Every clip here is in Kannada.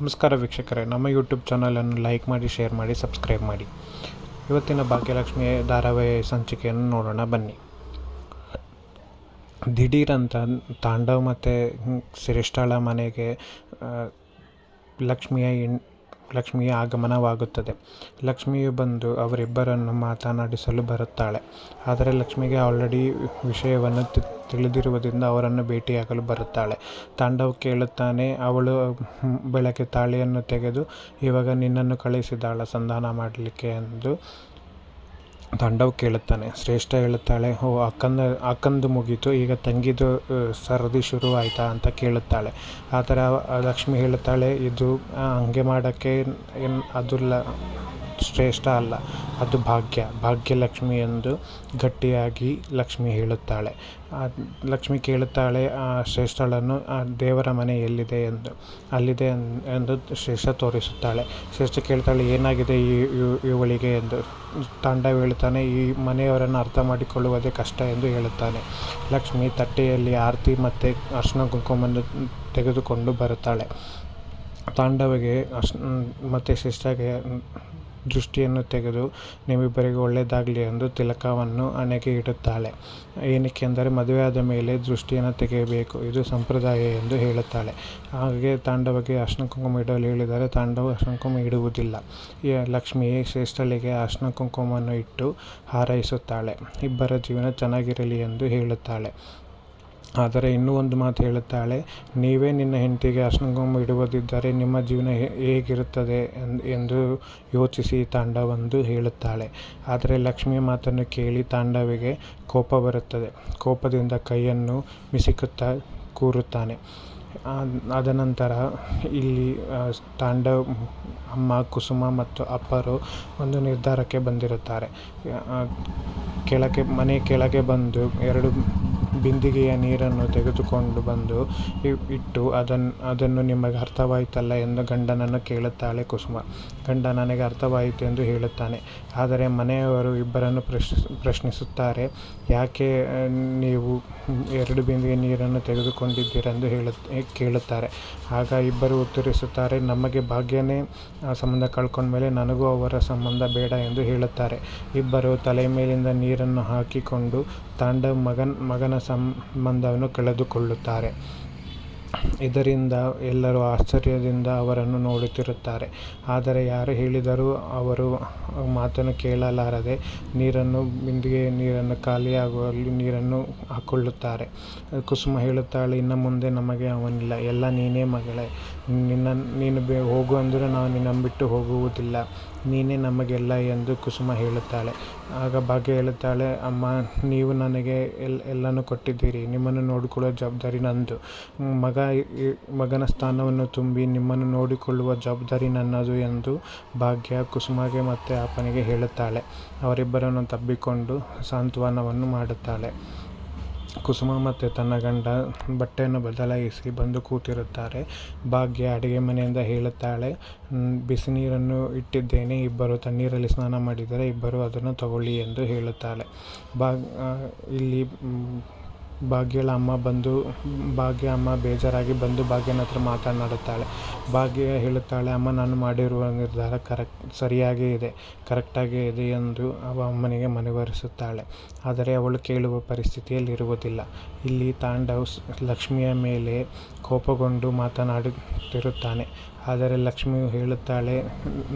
ನಮಸ್ಕಾರ ವೀಕ್ಷಕರೇ, ನಮ್ಮ ಯೂಟ್ಯೂಬ್ ಚಾನಲನ್ನು ಲೈಕ್ ಮಾಡಿ ಶೇರ್ ಮಾಡಿ ಸಬ್ಸ್ಕ್ರೈಬ್ ಮಾಡಿ. ಇವತ್ತಿನ ಭಾಗ್ಯಲಕ್ಷ್ಮಿ ಧಾರಾವಾಹಿ ಸಂಚಿಕೆಯನ್ನು ನೋಡೋಣ, ಬನ್ನಿ. ದಿಢೀರಂತ ತಾಂಡವ್ ಮತ್ತು ಶ್ರೇಷ್ಠಳ ಮನೆಗೆ ಲಕ್ಷ್ಮಿಯ ಲಕ್ಷ್ಮಿಯ ಆಗಮನವಾಗುತ್ತದೆ. ಲಕ್ಷ್ಮಿಯು ಬಂದು ಅವರಿಬ್ಬರನ್ನು ಮಾತನಾಡಿಸಲು ಬರುತ್ತಾಳೆ. ಆದರೆ ಲಕ್ಷ್ಮಿಗೆ ಆಲ್ರೆಡಿ ವಿಷಯವನ್ನು ತಿಳಿದಿರುವುದರಿಂದ ಅವರನ್ನು ಭೇಟಿಯಾಗಲು ಬರುತ್ತಾಳೆ. ತಾಂಡವ್ ಕೇಳುತ್ತಾನೆ, ಅವಳು ಬೆಳಗ್ಗೆ ತಾಳಿಯನ್ನು ತೆಗೆದು ಇವಾಗ ನಿನ್ನನ್ನು ಕಳಿಸಿದಾಳ ಸಂಧಾನ ಮಾಡಲಿಕ್ಕೆ ಎಂದು ತಾಂಡವ್ ಕೇಳುತ್ತಾನೆ. ಶ್ರೇಷ್ಠ ಹೇಳುತ್ತಾಳೆ, ಓ ಅಕ್ಕಂದ ಅಕ್ಕಂದು ಮುಗೀತು, ಈಗ ತಂಗಿದು ಸರದಿ ಶುರು ಆಯಿತಾ ಅಂತ ಕೇಳುತ್ತಾಳೆ. ಆದರೆ ಲಕ್ಷ್ಮಿ ಹೇಳುತ್ತಾಳೆ, ಇದು ಹಂಗೆ ಮಾಡೋಕ್ಕೆ ಏನು ಅದು ಲ ಶ್ರೇಷ್ಠ ಅಲ್ಲ. ಅದು ಭಾಗ್ಯ. ಭಾಗ್ಯಲಕ್ಷ್ಮಿ ಎಂದು ಗಟ್ಟಿಯಾಗಿ ಲಕ್ಷ್ಮಿ ಹೇಳುತ್ತಾಳೆ. ಲಕ್ಷ್ಮಿ ಕೇಳುತ್ತಾಳೆ, ಆ ಶ್ರೇಷ್ಠಳನ್ನು, ಆ ದೇವರ ಮನೆ ಎಲ್ಲಿದೆ ಎಂದು. ಅಲ್ಲಿದೆ ಎಂದು ಶ್ರೇಷ್ಠ ತೋರಿಸುತ್ತಾಳೆ. ಶ್ರೇಷ್ಠ ಕೇಳ್ತಾಳೆ, ಏನಾಗಿದೆ ಈ ಇವ್- ಇವಳಿಗೆ ಎಂದು. ತಾಂಡವ ಹೇಳುತ್ತಾನೆ, ಈ ಮನೆಯವರನ್ನು ಅರ್ಥ ಮಾಡಿಕೊಳ್ಳುವುದೇ ಕಷ್ಟ ಎಂದು ಹೇಳುತ್ತಾನೆ. ಲಕ್ಷ್ಮಿ ತಟ್ಟೆಯಲ್ಲಿ ಆರತಿ ಮತ್ತು ಅರ್ಶನ ಕುಂಕುಮವನ್ನು ತೆಗೆದುಕೊಂಡು ಬರುತ್ತಾಳೆ. ತಾಂಡವಿಗೆ ಅಶ್ ಮತ್ತು ಶಿಷ್ಟಾಗೆ ದೃಷ್ಟಿಯನ್ನು ತೆಗೆದು ನಿಮ್ಮಿಬ್ಬರಿಗೆ ಒಳ್ಳೆಯದಾಗಲಿ ಎಂದು ತಿಲಕವನ್ನು ಹಣೆಗೆ ಇಡುತ್ತಾಳೆ. ಏನಕ್ಕೆ ಅಂದರೆ ಮದುವೆಯಾದ ಮೇಲೆ ದೃಷ್ಟಿಯನ್ನು ತೆಗೆಯಬೇಕು. ಇದು ಸಂಪ್ರದಾಯ ಎಂದು ಹೇಳುತ್ತಾಳೆ. ಹಾಗೆ ತಾಂಡವಕ್ಕೆ ಅರ್ಶಿನ ಕುಂಕುಮ ಇಡಲು ಹೇಳಿದರೆ ತಾಂಡವ ಅರ್ಶಿನ ಕುಂಕುಮ ಇಡುವುದಿಲ್ಲ ಲಕ್ಷ್ಮಿಯೇ ಲಕ್ಷ್ಮಿ ಶ್ರೇಷ್ಠಳಿಗೆ ಅರ್ಶಿನ ಕುಂಕುಮವನ್ನು ಇಟ್ಟು ಹಾರೈಸುತ್ತಾಳೆ. ಇಬ್ಬರ ಜೀವನ ಚೆನ್ನಾಗಿರಲಿ ಎಂದು ಹೇಳುತ್ತಾಳೆ. ಆದರೆ ಇನ್ನೂ ಒಂದು ಮಾತು ಹೇಳುತ್ತಾಳೆ, ನೀವೇ ನಿನ್ನ ಹೆಂಡತಿಗೆ ಕುಂಕುಮ ಇಡುವುದಿದ್ದರೆ ನಿಮ್ಮ ಜೀವನ ಹೇಗಿರುತ್ತದೆ? ಎಂದ್- ಯೋಚಿಸಿ ತಾಂಡವಂದು ಹೇಳುತ್ತಾಳೆ. ಆದರೆ ಲಕ್ಷ್ಮಿಯ ಮಾತನ್ನು ಕೇಳಿ ತಾಂಡವಿಗೆ ಕೋಪ ಬರುತ್ತದೆ. ಕೋಪದಿಂದ ಕೈಯನ್ನು ಮಿಸುಕುತ್ತಾ ಕೂರುತ್ತಾನೆ. ಅದನಂತರ ನಂತರ ಇಲ್ಲಿ ತಾಂಡವ್ ಅಮ್ಮ, ಕುಸುಮ ಮತ್ತು ಅಪ್ಪರು ಒಂದು ನಿರ್ಧಾರಕ್ಕೆ ಬಂದಿರುತ್ತಾರೆ. ಕೆಳಗೆ ಮನೆ ಕೆಳಗೆ ಬಂದು ಎರಡು ಬಿಂದಿಗೆಯ ನೀರನ್ನು ತೆಗೆದುಕೊಂಡು ಬಂದು ಇಟ್ಟು ಅದನ್ನು ಅದನ್ನು ನಿಮಗೆ ಅರ್ಥವಾಯಿತಲ್ಲ ಎಂದು ಗಂಡನನ್ನು ಕೇಳುತ್ತಾಳೆ ಕುಸುಮ. ಗಂಡ ನನಗೆ ಅರ್ಥವಾಯಿತು ಎಂದು ಹೇಳುತ್ತಾನೆ. ಆದರೆ ಮನೆಯವರು ಇಬ್ಬರನ್ನು ಪ್ರಶ್ನಿಸ್ ಪ್ರಶ್ನಿಸುತ್ತಾರೆ, ಯಾಕೆ ನೀವು ಎರಡು ಬಿಂದಿಗೆ ನೀರನ್ನು ತೆಗೆದುಕೊಂಡಿದ್ದೀರೆಂದು ಹೇಳು ಕೇಳುತ್ತಾರೆ. ಆಗ ಇಬ್ಬರು ಉತ್ತರಿಸುತ್ತಾರೆ, ನಮಗೆ ಭಾಗ್ಯನೇ ಸಂಬಂಧ ಕಳ್ಕೊಂಡ್ಮೇಲೆ ನನಗೂ ಅವರ ಸಂಬಂಧ ಬೇಡ ಎಂದು ಹೇಳುತ್ತಾರೆ. ಇಬ್ಬರು ತಲೆ ಮೇಲಿಂದ ನೀರನ್ನು ಹಾಕಿಕೊಂಡು ತಾಂಡವ್ ಮಗನ್ ಮಗನ ಸಂಬಂಧವನ್ನು ಕಳೆದುಕೊಳ್ಳುತ್ತಾರೆ. ಇದರಿಂದ ಎಲ್ಲರೂ ಆಶ್ಚರ್ಯದಿಂದ ಅವರನ್ನು ನೋಡುತ್ತಿರುತ್ತಾರೆ. ಆದರೆ ಯಾರು ಹೇಳಿದರೂ ಅವರು ಮಾತನ್ನು ಕೇಳಲಾರದೆ ನೀರನ್ನು, ಬಿಂದಿಗೆ ನೀರನ್ನು ಖಾಲಿಯಾಗುವಲ್ಲಿ ನೀರನ್ನು ಹಾಕ್ಕೊಳ್ಳುತ್ತಾರೆ ಕುಸುಮ ಹೇಳುತ್ತಾಳೆ, ಇನ್ನು ಮುಂದೆ ನಮಗೆ ಅವನಿಲ್ಲ. ಎಲ್ಲ ನೀನೇ ಮಗಳೇ. ನಿನ್ನ, ನೀನು ಬೇ, ಹೋಗು ಅಂದರೆ ನಾವು ನಿನ್ನ ಬಿಟ್ಟು ಹೋಗುವುದಿಲ್ಲ. ನೀನೇ ನಮಗೆಲ್ಲ ಎಂದು ಕುಸುಮ ಹೇಳುತ್ತಾಳೆ. ಆಗ ಭಾಗ್ಯ ಹೇಳುತ್ತಾಳೆ, ಅಮ್ಮ, ನೀವು ನನಗೆ ಎಲ್, ಎಲ್ಲನೂ ಕೊಟ್ಟಿದ್ದೀರಿ. ನಿಮ್ಮನ್ನು ನೋಡಿಕೊಳ್ಳುವ ಜವಾಬ್ದಾರಿ ನಂದು. ಮಗ ಮಗನ ಸ್ಥಾನವನ್ನು ತುಂಬಿ ನಿಮ್ಮನ್ನು ನೋಡಿಕೊಳ್ಳುವ ಜವಾಬ್ದಾರಿ ನನ್ನದು ಎಂದು ಭಾಗ್ಯ ಕುಸುಮಗೆ ಮತ್ತು ಅಪ್ಪನಿಗೆ ಹೇಳುತ್ತಾಳೆ. ಅವರಿಬ್ಬರನ್ನು ತಬ್ಬಿಕೊಂಡು ಸಾಂತ್ವನವನ್ನು ಮಾಡುತ್ತಾಳೆ. ಕುಸುಮ ಮತ್ತು ತನ್ನ ಗಂಡ ಬಟ್ಟೆಯನ್ನು ಬದಲಾಯಿಸಿ ಬಂದು ಕೂತಿರುತ್ತಾರೆ. ಭಾಗ್ಯ ಅಡುಗೆ ಮನೆಯಿಂದ ಹೇಳುತ್ತಾಳೆ ಬಿಸಿ ನೀರನ್ನು ಇಟ್ಟಿದ್ದೇನೆ. ಇಬ್ಬರು ತಣ್ಣೀರಲ್ಲಿ ಸ್ನಾನ ಮಾಡಿದರೆ ಇಬ್ಬರು ಅದನ್ನು ತಗೊಳ್ಳಿ ಎಂದು ಹೇಳುತ್ತಾಳೆ. ಭಾಗ್ ಇಲ್ಲಿ ಭಾಗ್ಯಳ ಅಮ್ಮ ಬಂದು, ಭಾಗ್ಯ ಅಮ್ಮ ಬೇಜಾರಾಗಿ ಬಂದು ಭಾಗ್ಯನ ಹತ್ರ ಮಾತನಾಡುತ್ತಾಳೆ ಭಾಗ್ಯ ಹೇಳುತ್ತಾಳೆ, ಅಮ್ಮ, ನಾನು ಮಾಡಿರುವ ನಿರ್ಧಾರ ಕರೆಕ್ಟ್, ಸರಿಯಾಗೇ ಇದೆ, ಕರೆಕ್ಟಾಗೇ ಇದೆ ಎಂದು ಅವ ಅಮ್ಮನಿಗೆ ಮನವರಿಸುತ್ತಾಳೆ. ಆದರೆ ಅವಳು ಕೇಳುವ ಪರಿಸ್ಥಿತಿಯಲ್ಲಿರುವುದಿಲ್ಲ ಇಲ್ಲಿ ತಾಂಡವ್ ಲಕ್ಷ್ಮಿಯ ಮೇಲೆ ಕೋಪಗೊಂಡು ಮಾತನಾಡುತ್ತಿರುತ್ತಾನೆ. ಆದರೆ ಲಕ್ಷ್ಮಿಯು ಹೇಳುತ್ತಾಳೆ,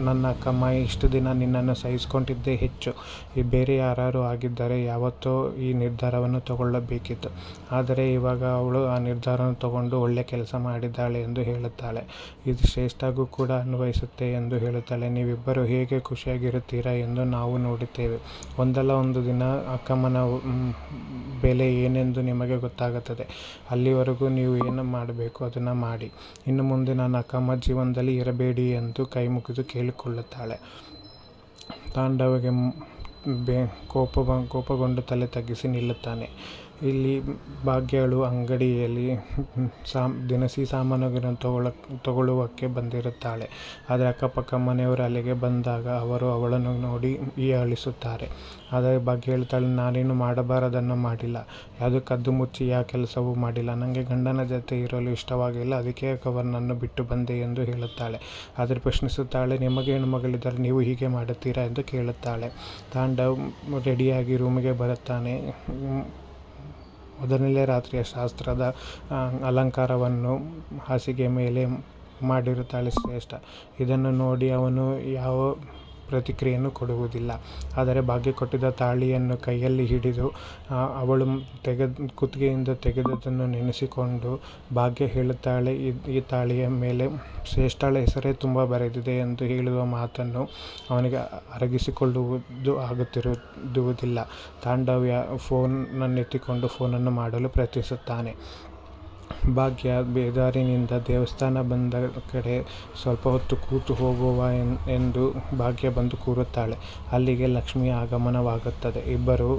ನನ್ನ ಅಕ್ಕಮ್ಮ ಇಷ್ಟು ದಿನ ನಿನ್ನನ್ನು ಸಹಿಸ್ಕೊಂಡಿದ್ದೇ ಹೆಚ್ಚು. ಈ ಬೇರೆ ಯಾರು ಆಗಿದ್ದರೆ ಯಾವತ್ತೋ ಈ ನಿರ್ಧಾರವನ್ನು ತಗೊಳ್ಳಬೇಕಿತ್ತು. ಆದರೆ ಇವಾಗ ಅವಳು ಆ ನಿರ್ಧಾರವನ್ನು ತಗೊಂಡು ಒಳ್ಳೆಯ ಕೆಲಸ ಮಾಡಿದ್ದಾಳೆ ಎಂದು ಹೇಳುತ್ತಾಳೆ. ಇದು ಶ್ರೇಷ್ಠಗೂ ಕೂಡ ಅನ್ವಯಿಸುತ್ತೆ ಎಂದು ಹೇಳುತ್ತಾಳೆ. ನೀವಿಬ್ಬರು ಹೇಗೆ ಖುಷಿಯಾಗಿರುತ್ತೀರಾ ಎಂದು ನಾವು ನೋಡುತ್ತೇವೆ. ಒಂದಲ್ಲ ಒಂದು ದಿನ ಅಕ್ಕಮ್ಮನ ಬೆಲೆ ಏನೆಂದು ನಿಮಗೆ ಗೊತ್ತಾಗುತ್ತದೆ. ಅಲ್ಲಿವರೆಗೂ ನೀವು ಏನು ಮಾಡಬೇಕು ಅದನ್ನು ಮಾಡಿ. ಇನ್ನು ಮುಂದೆ ನನ್ನ ಅಕ್ಕಮ್ಮ ಜೀವನದಲ್ಲಿ ಇರಬೇಡಿ ಎಂದು ಕೈ ಮುಗಿದು ಕೇಳಿಕೊಳ್ಳುತ್ತಾಳೆ. ತಾಂಡವಿಗೆ ಬೆ ಕೋಪ ಕೋಪಗೊಂಡು ತಲೆ ತಗ್ಗಿಸಿ ನಿಲ್ಲುತ್ತಾನೆ. ಇಲ್ಲಿ ಭಾಗ್ಯಳು ಅಂಗಡಿಯಲ್ಲಿ ಸಾಮ್, ದಿನಸಿ ಸಾಮಾನುಗಳನ್ನು ತಗೊಳ್ಳೋಕ್ ತಗೊಳ್ಳುವಕ್ಕೆ ಬಂದಿರುತ್ತಾಳೆ. ಆದರೆ ಅಕ್ಕಪಕ್ಕ ಮನೆಯವರು ಅಲ್ಲಿಗೆ ಬಂದಾಗ ಅವರು ಅವಳನ್ನು ನೋಡಿ ಹೀಯಾಳಿಸುತ್ತಾರೆ. ಆದರೆ ಭಾಗ್ಯ ಹೇಳ್ತಾಳೆ ನಾನೇನು ಮಾಡಬಾರದನ್ನು ಮಾಡಿಲ್ಲ. ಯಾವುದೂ ಕದ್ದು ಮುಚ್ಚಿ ಯಾವ ಕೆಲಸವೂ ಮಾಡಿಲ್ಲ. ನನಗೆ ಗಂಡನ ಜೊತೆ ಇರಲು ಇಷ್ಟವಾಗಿಲ್ಲ. ಅದಕ್ಕೆ ಅವನನ್ನು ಬಿಟ್ಟು ಬಂದೆ ಎಂದು ಹೇಳುತ್ತಾಳೆ. ಆದರೆ ಪ್ರಶ್ನಿಸುತ್ತಾಳೆ, ನಿಮಗೆ ಹೆಣ್ಣುಮಗಳಿದ್ದರೆ ನೀವು ಹೀಗೆ ಮಾಡುತ್ತೀರಾ ಎಂದು ಕೇಳುತ್ತಾಳೆ. ತಾಂಡವ್ ರೆಡಿಯಾಗಿ ರೂಮಿಗೆ ಬರುತ್ತಾನೆ. ಮೊದಲನೇ ರಾತ್ರಿಯ ಶಾಸ್ತ್ರದ ಅಲಂಕಾರವನ್ನು ಹಾಸಿಗೆ ಮೇಲೆ ಮಾಡಿರುತ್ತಾಳೆ ಶ್ರೇಷ್ಠ. ಇದನ್ನು ನೋಡಿ ಅವನು ಯಾವ ಪ್ರತಿಕ್ರಿಯೆಯನ್ನು ಕೊಡುವುದಿಲ್ಲ. ಆದರೆ ಭಾಗ್ಯ ಕೊಟ್ಟಿದ್ದ ತಾಳಿಯನ್ನು ಕೈಯಲ್ಲಿ ಹಿಡಿದು ಅವಳು ತೆಗೆದು, ಕುತ್ತಿಗೆಯಿಂದ ತೆಗೆದದ್ದನ್ನು ನೆನೆಸಿಕೊಂಡು ಭಾಗ್ಯ ಹೇಳುತ್ತಾಳೆ, ಈ ಈ ತಾಳಿಯ ಮೇಲೆ ಶ್ರೇಷ್ಠಳ ಹೆಸರೇ ತುಂಬ ಬರೆದಿದೆ ಎಂದು ಹೇಳುವ ಮಾತನ್ನು ಅವನಿಗೆ ಅರಗಿಸಿಕೊಳ್ಳುವುದು ಆಗುತ್ತಿರುವುದಿಲ್ಲ. ತಾಂಡವ್ಯ ಫೋನನ್ನೆತ್ತಿಕೊಂಡು ಫೋನನ್ನು ಮಾಡಲು ಪ್ರಯತ್ನಿಸುತ್ತಾನೆ. ಭಾಗ್ಯ ಬೇದಾರಿನಿಂದ ದೇವಸ್ಥಾನ ಬಂದ ಕಡೆ ಸ್ವಲ್ಪ ಹೊತ್ತು ಕೂತು ಹೋಗುವ ಎಂದು ಭಾಗ್ಯ ಬಂದು ಕೂರುತ್ತಾಳೆ. ಅಲ್ಲಿಗೆ ಲಕ್ಷ್ಮಿಯ ಆಗಮನವಾಗುತ್ತದೆ. ಇಬ್ಬರು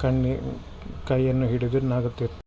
ಕಣ್ಣಿ, ಕೈಯನ್ನು ಹಿಡಿದು ನಗುತ್ತಿ